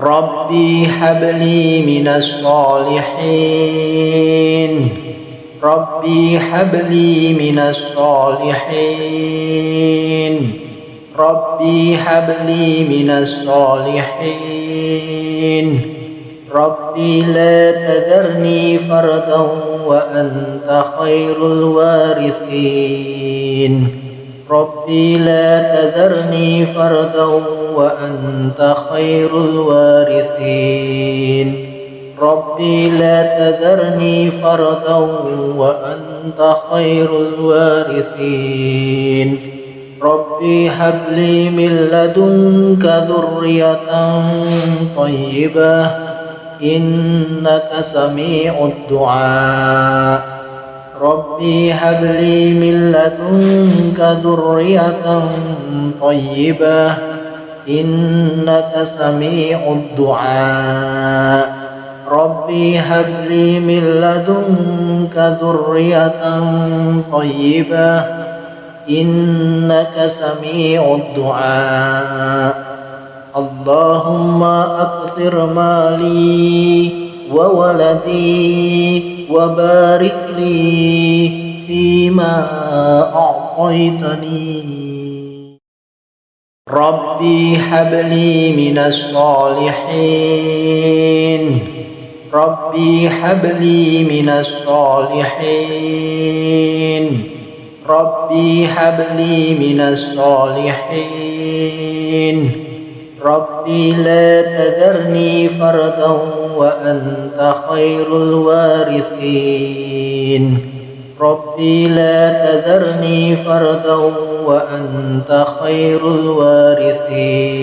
ربي هب لي من الصالحين. ربي هب لي من الصالحين. ربي هب لي من الصالحين. ربي لا تذرني فردا وأنت خير الوارثين. ربي لا تذرني فردا وأنت خير الوارثين. ربي لا تذرني فردا وأنت خير الوارثين. ربي هب لي من لدنك ذرية طيبة إنك سميع الدعاء. ربي هب لي من لدنك ذرية طيبة. إنك سميع الدعاء. ربي هب لي من لدنك ذرية طيبة. إنك سميع الدعاء. اللهم أكثر مالي وولدي وبارك لي فيما أعطيتني. ربي هب لي من الصالحين. ربي هب لي من الصالحين. ربي هب لي من الصالحين. ربي لا تذرني فردا وأنت خير الوارثين. ربي لا تذرني فردا وأنت خير الوارثين.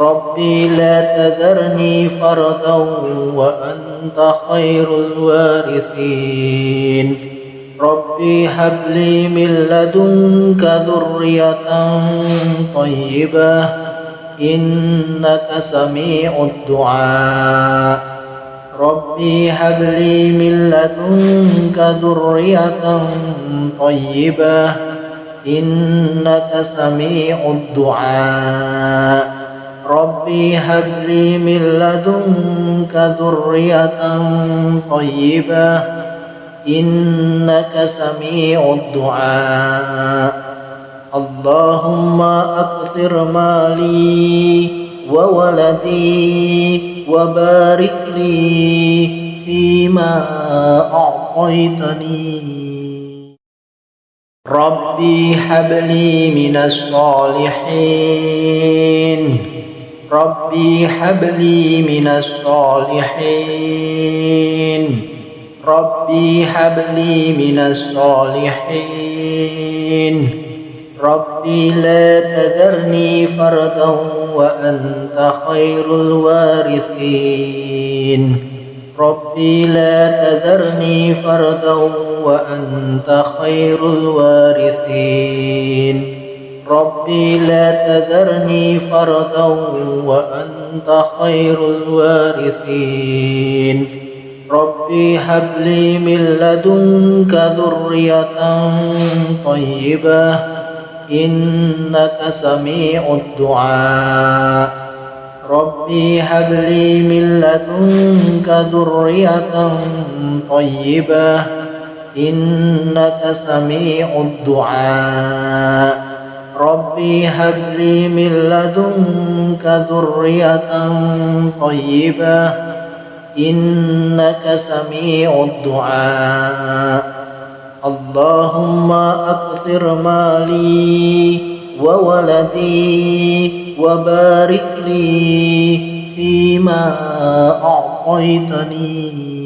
ربي لا تذرني فردا وأنت خير الوارثين. ربي هب لي من لدنك ذرية طيبة إنك سميع الدعاء. ربي هب لي من لدنك ذرية طيبة. إنك سميع الدعاء. ربي هب لي من لدنك ذرية طيبة. إنك سميع الدعاء. اللهم أكثر مالي وولدي وبارك لي فيما أعطيتني. ربي هب لي من الصالحين. ربي هب لي من الصالحين. ربي هب لي من الصالحين. ربي لا تذرني فردا وأنت خير الوارثين. ربي لا تذرني فردا وأنت خير الوارثين. ربي لا تذرني فردا وأنت خير الوارثين. ربي هب لي من لدنك ذرية طيبة إنك سميع الدعاء. ربي هب لي من لدنك ذرية طيبة. إنك سميع الدعاء. ربي هب لي من لدنك ذرية طيبة. إنك سميع الدعاء. اللهم أكثر مالي وولدي وبارك لي فيما أعطيتني.